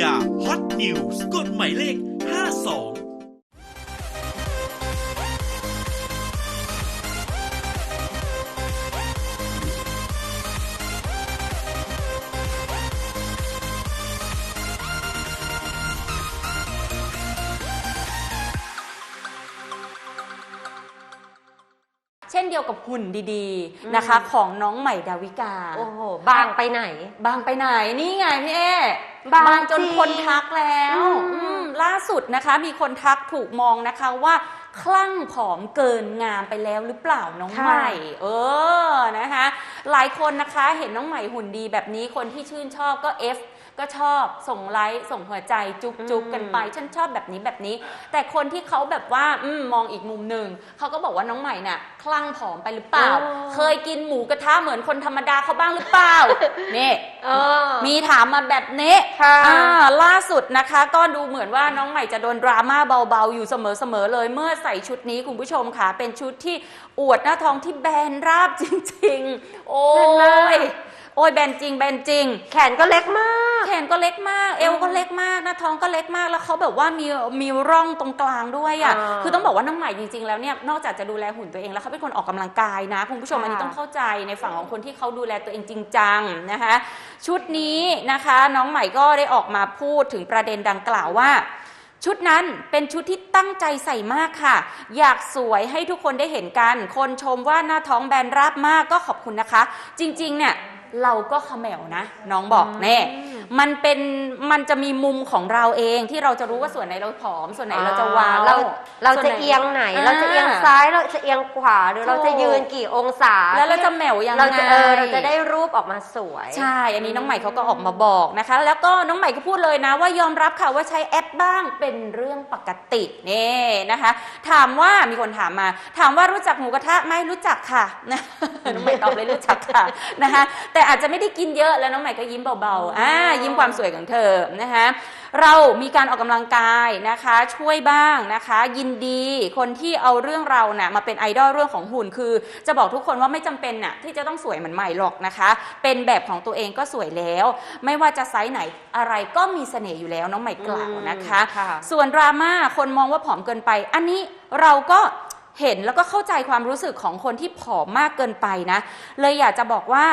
ยาฮอตนิวส์กฎหมายเลข 52เช่นเดียวกับหุ่นดีๆนะคะ ของน้องใหม่ดาวิกา โอ้โห บางไปไหน บางไปไหน นี่ไงพี่เอ บางจนจริงคนทักแล้วอืมอืมล่าสุดนะคะมีคนทักถูกมองนะคะว่าคลั่งผอมเกินงามไปแล้วหรือเปล่าน้องใหม่ เออนะคะ หลายคนนะคะเห็นน้องใหม่หุ่นดีแบบนี้คนที่ชื่นชอบก็ F ก็ชอบส่งไลค์ส่งหัวใจจุ๊บจุ๊บกันไป ฉันชอบแบบนี้แบบนี้ แต่คนที่เขาแบบว่าอมมองอีกมุมหนึ่งเขาก็บอกว่าน้องใหม่น่ะ คลั่งผอมไปหรือเปล่าอ๋อเคยกินหมูกระทะเหมือนคนธรรมดาเขาบ้างหรือเปล่านี่เออมีถามมาแบบนี้ค่ะอ่าล่าสุดนะคะ ก็ดูเหมือนว่าน้องใหม่จะโดนดราม่าเบาๆ อยู่เสมอๆเลย เมื่อใส่ชุดนี้คุณผู้ชมค่ะ เป็นชุดที่อวดหน้าท้องที่แบนราบจริง ๆ โอ้แบนมากย โอ้ยแบนจริงแบนจริง แขนก็เล็กมาก แขนก็เล็กมาก เอวก็เล็กมากหน้าท้องก็เล็กมากแล้วเขาแบบว่ามีมีร่องตรงกลางด้วยอะอ่าคือต้องบอกว่าน้องใหม่จริงๆแล้วเนี่ยนอกจากจะดูแลหุ่นตัวเองแล้วเขาเป็นคนออกกำลังกายนะคุณผู้ชมค่ะอันนี้ต้องเข้าใจในฝั่งของคนที่เขาดูแลตัวเองจริงจังนะคะ ชุดนี้นะคะ น้องใหม่ก็ได้ออกมาพูดถึงประเด็นดังกล่าวว่า ชุดนั้นเป็นชุดที่ตั้งใจใส่มากค่ะ อยากสวยให้ทุกคนได้เห็นกัน คนชมว่าหน้าท้องแบนราบมากก็ขอบคุณนะคะ จริงๆเนี่ย เราก็เขมวนะ น้องบอกแน่ มันเป็นมันจะมีมุมของเราเองที่เราจะรู้ว่าส่วนไหนเราผอม ส่วนไหนเราจะวาวเราเราส่วนจะไหนเอียงไหนอ่าเราจะเอียงซ้ายเราจะเอียงขวาหรือเราจะยืนกี่องศา แล้วเราจะแหมวยังไงเราจะเออเราจะได้รูปออกมาสวย ใช่ อันนี้น้องใหม่เขาก็ออกมาบอกนะคะ แล้วก็น้องใหม่ก็พูดเลยนะ ว่ายอมรับค่ะว่าใช้แอปบ้างเป็นเรื่องปกตินี่นะคะ ถามว่ามีคนถามมา ถามว่ารู้จักหมูกระทะไหมรู้จักค่ะนะน้องใหม่ตอบเลยรู้จักค่ะนะคะ แต่อาจจะไม่ได้กินเยอะแล้วน้องใหม่ก็ยิ้มเบาๆอ่ายิ้มความสวยของเธอนะคะเรามีการออกกำลังกายนะคะ ช่วยบ้างนะคะ ยินดีคนที่เอาเรื่องเราน่ะมาเป็นไอดอลเรื่องของหุ่นคือ จะบอกทุกคนว่าไม่จำเป็นน่ะที่จะต้องสวยเหมือนใหม่หรอกนะคะ เป็นแบบของตัวเองก็สวยแล้ว ไม่ว่าจะไซส์ไหนอะไรก็มีเสน่ห์อยู่แล้วน้องใหม่กล่าวนะคะอืมค่ะส่วนดราม่าคนมองว่าผอมเกินไป อันนี้เราก็เห็นแล้วก็เข้าใจความรู้สึกของคนที่ผอมมากเกินไปนะ เลยอยากจะบอกว่า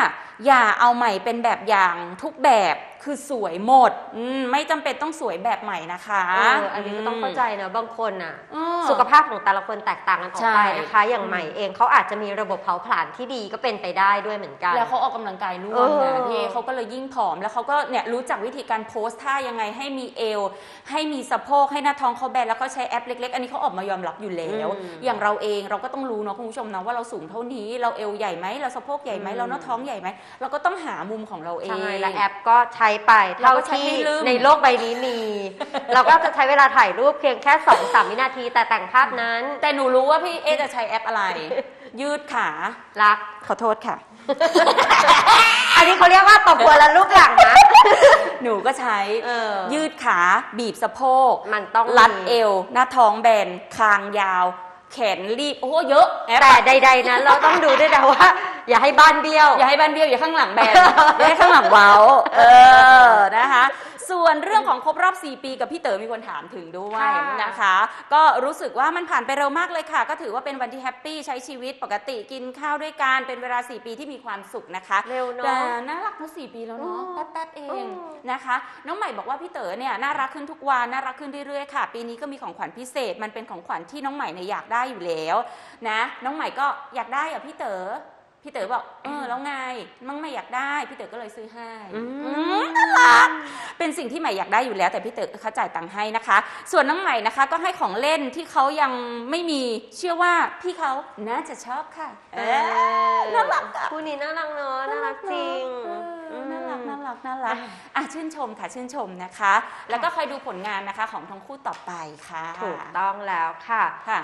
อย่าเอาใหม่เป็นแบบอย่างทุกแบบ คือสวยหมดอืมไม่จำเป็นต้องสวยแบบใหม่นะคะเอออันนี้ก็ต้องเข้าใจนะบางคนอะ อืม สุขภาพของแต่ละคนแตกต่างกันออกไปใช่นะคะ อย่างใหม่เองเขาอาจจะมีระบบเผาผลาญที่ดีก็เป็นไปได้ด้วยเหมือนกัน แล้วเขาออกกำลังกายร่วมเออนะพี่เขาก็เลยยิ่งผอมแล้วเขาก็เนี่ยรู้จักวิธีการโพสท่ายังไงให้มีเอว ให้มีสะโพกให้หน้าท้องเขาแบนแล้วก็ใช้แอปเล็ก ๆ อันนี้เขาออกมายอมรับอยู่แล้ว อืมอย่างเราเองเราก็ต้องรู้เนาะคุณผู้ชมนะว่าเราสูงเท่านี้ เราเอวใหญ่ไหมเราสะโพกใหญ่ไหมอืม เราหน้าท้องใหญ่ไหมเราก็ต้องหามุมของเราเอง ใช่และแอปก็ใช้ไปเราเท่าก็ใช้ที่ให้ลืม ในโลกใบนี้มี เราก็จะใช้เวลาถ่ายรูปเพียงแค่2อสามวินาทีแต่แต่งภาพนั้นแต่หนูรู้ว่าพี่เอะจะใช้แอปอะไร ยืดขา รัก ขอโทษค่ะ อันนี้เขาเรียกว่าตบหัวและลูกหลังนะหนูก็ใช้ เออยืดขาบีบสะโพก มันต้องรัดมี เอว หน้าท้องแบน คางยาว แขนรีบโอ้โหเยอะแอปแต่ใดๆนั้นเราต้องดูด้วยนะว่า อย่าให้บ้านเบี้ยว อย่าให้บ้านเบี้ยวอย่าข้างหลังแบนอย่าให้ข้างหลังเว้า เออนะคะ ส่วนเรื่องของครบรอบ 4 ปีกับพี่เต๋อมีคนถามถึงด้วยค่ะนะคะ ก็รู้สึกว่ามันผ่านไปเร็วมากเลยค่ะ ก็ถือว่าเป็นวันที่แฮปปี้ใช้ชีวิตปกติกินข้าวด้วยกันเป็นเวลา 4 ปีที่มีความสุขนะคะเร็วเนอะแต่น่ารักเนอะ4ปีแล้วเนาะอืมแป๊บๆเองอืมนะคะ น้องใหม่บอกว่าพี่เต๋อเนี่ยน่ารักขึ้นทุกวันน่ารักขึ้นเรื่อยๆค่ะ ปีนี้ก็มีของขวัญพิเศษ มันเป็นของขวัญที่น้องใหม่เนี่ยอยากได้อยู่แล้วนะ น้องใหม่ก็อยากได้อะพี่เต๋อ พี่เต๋อบอกเออแล้วไงน้องใหม่อยากได้ พี่เต๋อก็เลยซื้อให้อืมอืมน่ารักเป็นสิ่งที่ใหม่อยากได้อยู่แล้ว แต่พี่เต๋อเขาจ่ายตังค์ให้นะคะ ส่วนน้องใหม่นะคะ ก็ให้ของเล่นที่เขายังไม่มีเชื่อว่าพี่เขาน่าจะชอบค่ะเอเอออน่ารักอะคู่นี้น่ารักเนอะน่ารักจริงเออน่ารักอืมน่ารักน่ารักอะชื่นชมค่ะชื่นชมนะคะ แล้วก็คอยดูผลงานนะคะของทั้งคู่ต่อไปค่ะ ถูกต้องแล้วค่ะค่ะ